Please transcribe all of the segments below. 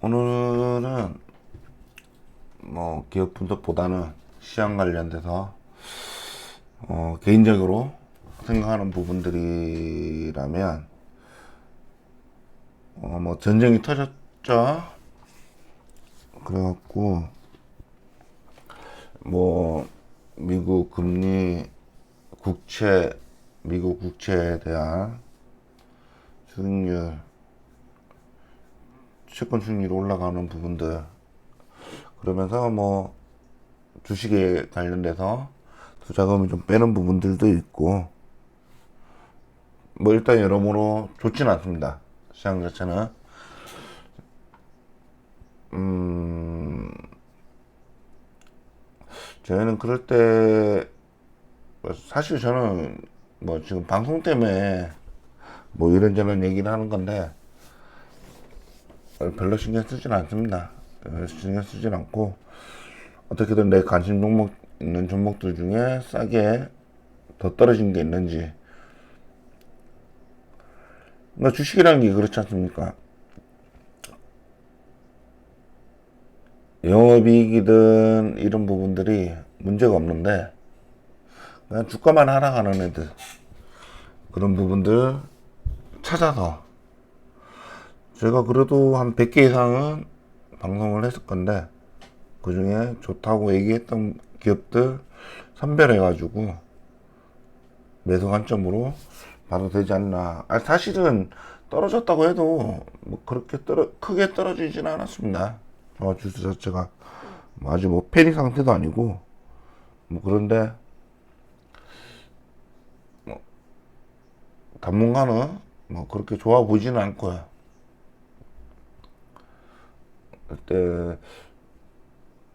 오늘은 뭐 기업 분석보다는 시장 관련돼서 어, 개인적으로 생각하는 부분들이라면 어, 뭐 전쟁이 터졌죠. 그래갖고 뭐 미국 금리 국채 미국 국채에 대한 수익률 채권 수익률이 올라가는 부분들. 그러면서 뭐 주식에 관련돼서 투자금을 좀 빼는 부분들도 있고. 뭐 일단 여러모로 좋지는 않습니다. 시장 자체는. 음 저희는 그럴 때 사실 저는 뭐 지금 방송 때문에 뭐 이런저런 얘기를 하는 건데 별로 신경 쓰진 않습니다. 신경 쓰진 않고 어떻게든 내 관심 종목 있는 종목들 중에 싸게 더 떨어진 게 있는지 뭐 주식이라는 게 그렇지 않습니까? 영업이익이든 이런 부분들이 문제가 없는데 그냥 주가만 하락하는 애들 그런 부분들 찾아서 제가 그래도 한 100개 이상은 방송을 했을 건데 그 중에 좋다고 얘기했던 기업들 선별해가지고 매수 관점으로 봐도 되지 않나. 아, 사실은 떨어졌다고 해도 뭐 그렇게 떨어, 크게 떨어지진 않았습니다. 저 주스 자체가 뭐 아주 뭐 패닉 상태도 아니고 뭐 그런데 뭐 당분간은 뭐 그렇게 좋아 보이지는 않고요. 그때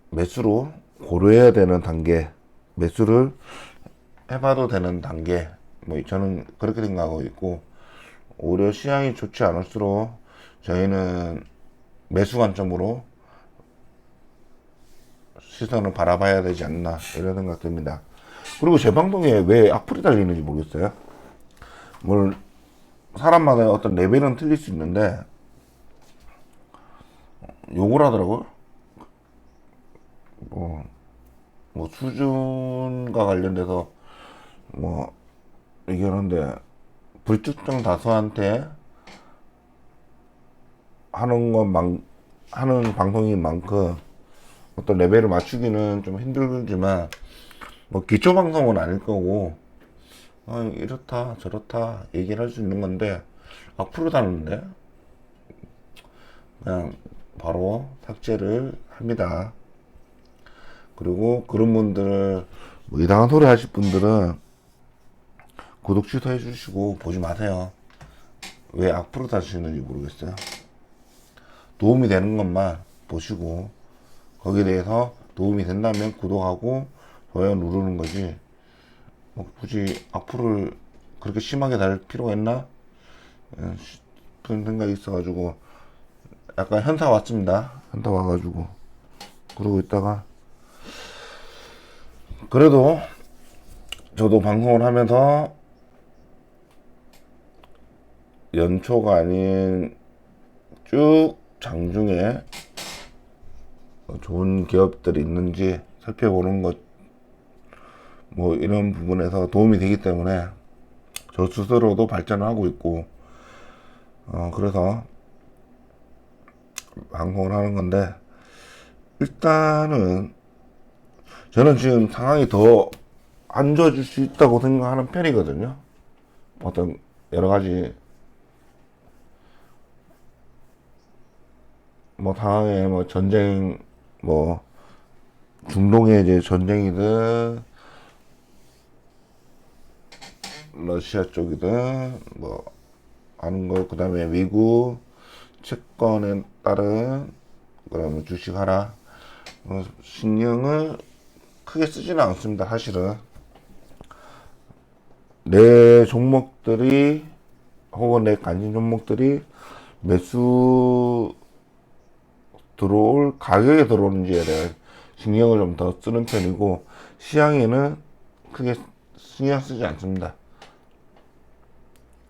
매수로 고려해야 되는 단계, 매수를 해봐도 되는 단계, 뭐 저는 그렇게 생각하고 있고 오히려 시장이 좋지 않을수록 저희는 매수 관점으로 시선을 바라봐야 되지 않나 이런 생각 듭니다. 그리고 제 방송에 왜 악플이 달리는지 모르겠어요. 뭘 사람마다 어떤 레벨은 틀릴 수 있는데 욕을 하더라고요. 뭐, 뭐 수준과 관련돼서 뭐 얘기하는데 불특정 다수한테 하는 것만 하는 방송인 만큼 어떤 레벨을 맞추기는 좀 힘들지만 뭐 기초 방송은 아닐 거고 아, 이렇다 저렇다 얘기를 할 수 있는 건데 악플을 다는데 그냥 바로 삭제를 합니다. 그리고 그런 분들을 뭐 이상한 소리 하실 분들은 구독 취소해 주시고 보지 마세요. 왜 악플을 다시는지 모르겠어요. 도움이 되는 것만 보시고 거기에 대해서 도움이 된다면 구독하고 좋아요 누르는 거지. 뭐 굳이 악플을 그렇게 심하게 달 필요가 있나? 예, 싶은 생각이 있어가지고 약간 현타 왔습니다. 현타 와가지고 그러고 있다가 그래도 저도 방송을 하면서 연초가 아닌 쭉 장중에 좋은 기업들이 있는지 살펴보는 것, 뭐 이런 부분에서 도움이 되기 때문에 저 스스로도 발전을 하고 있고, 어, 그래서 방송을 하는 건데, 일단은 저는 지금 상황이 더 안 좋아질 수 있다고 생각하는 편이거든요. 어떤 여러 가지 뭐 상황에 뭐 전쟁 뭐 중동의 이제 전쟁이든 러시아 쪽이든 뭐 하는 거 그다음에 미국 채권에 따른 그러면 주식 하라 어, 신경을 크게 쓰지는 않습니다 사실은 내 종목들이 혹은 내 관심 종목들이 매수 들어올 가격에 들어오는지에 대한 신경을 좀 더 쓰는 편이고 시장에는 크게 신경 쓰지 않습니다.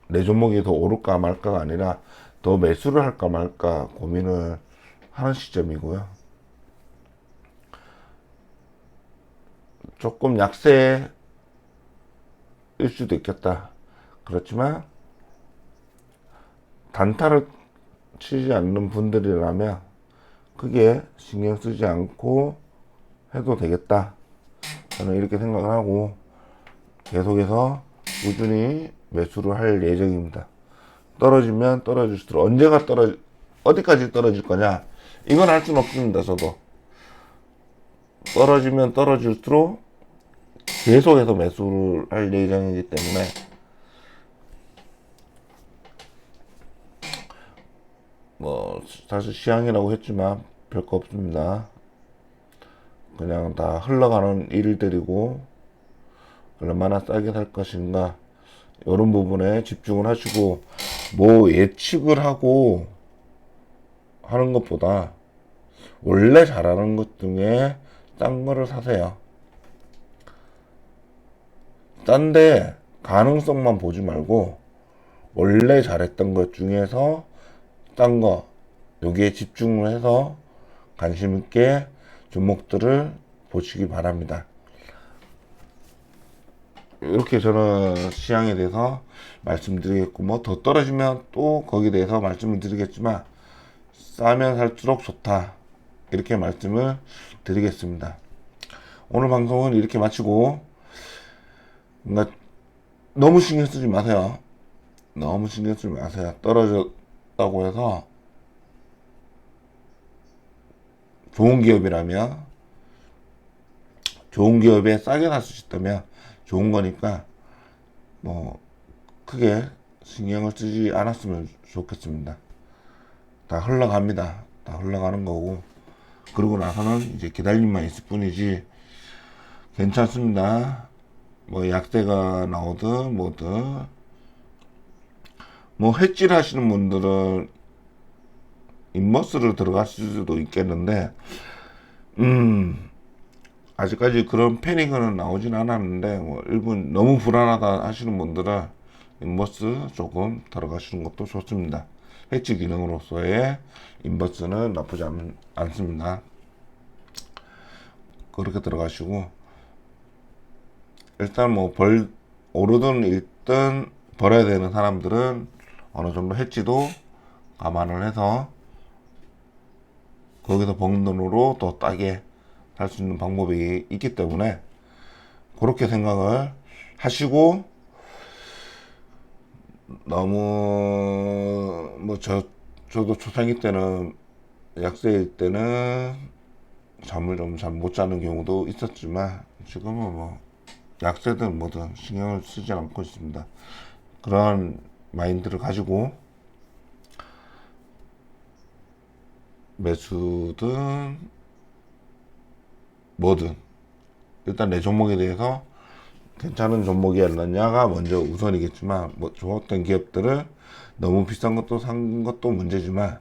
내 종목이 더 오를까 말까가 아니라 더 매수를 할까 말까 고민을 하는 시점이고요. 조금 약세일 수도 있겠다. 그렇지만 단타를 치지 않는 분들이라면 크게 신경 쓰지 않고 해도 되겠다. 저는 이렇게 생각을 하고 계속해서 꾸준히 매수를 할 예정입니다. 떨어지면 떨어질수록 언제가 떨어 어디까지 떨어질 거냐 이건 알 수는 없습니다. 저도 떨어지면 떨어질수록 계속해서 매수를 할 예정이기 때문에 뭐 사실 시향이라고 했지만 별거 없습니다. 그냥 다 흘러가는 일들이고 얼마나 싸게 살 것인가 이런 부분에 집중을 하시고 뭐 예측을 하고 하는 것보다 원래 잘하는 것 중에 싼 거를 사세요. 싼데 가능성만 보지 말고 원래 잘했던 것 중에서 싼거 여기에 집중을 해서 관심 있게 종목들을 보시기 바랍니다. 이렇게 저는 시향에 대해서 말씀드리겠고 뭐 더 떨어지면 또 거기에 대해서 말씀을 드리겠지만 싸면 살수록 좋다 이렇게 말씀을 드리겠습니다. 오늘 방송은 이렇게 마치고 뭔가 너무 신경 쓰지 마세요. 너무 신경 쓰지 마세요. 떨어졌다고 해서 좋은 기업이라면 좋은 기업에 싸게 살 수 있다면 좋은 거니까 뭐 크게 신경을 쓰지 않았으면 좋겠습니다. 다 흘러갑니다. 다 흘러가는 거고 그러고 나서는 이제 기다림만 있을 뿐이지 괜찮습니다. 뭐 약세가 나오든 뭐든 뭐 횟질 하시는 분들은 인머스를 들어갔을 수도 있겠는데 음 아직까지 그런 패닉은 나오진 않았는데 뭐 일본 너무 불안하다 하시는 분들은 인버스 조금 들어가시는 것도 좋습니다. 해치 기능으로서의 인버스는 나쁘지 않, 않습니다. 그렇게 들어가시고 일단 뭐 벌 오르든 일든 벌어야 되는 사람들은 어느 정도 해치도 감안을 해서 거기서 번 돈으로 더 싸게 살수 있는 방법이 있기 때문에 그렇게 생각을 하시고 너무 뭐 저 저도 초창기 때는 약세일 때는 잠을 좀 잘 못 자는 경우도 있었지만 지금은 뭐 약세든 뭐든 신경을 쓰지 않고 있습니다. 그런 마인드를 가지고 매수든 뭐든 일단 내 종목에 대해서 괜찮은 종목이었느냐가 먼저 우선이겠지만 뭐 좋았던 기업들을 너무 비싼 것도 산 것도 문제지만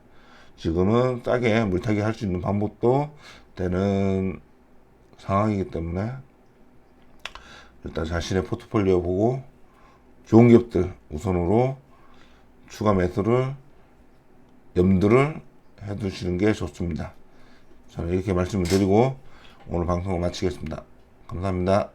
지금은 싸게 물타기 할 수 있는 방법도 되는 상황이기 때문에 일단 자신의 포트폴리오 보고 좋은 기업들 우선으로 추가 매수를 염두를 해 두시는 게 좋습니다. 저는 이렇게 말씀을 드리고 오늘 방송을 마치겠습니다. 감사합니다.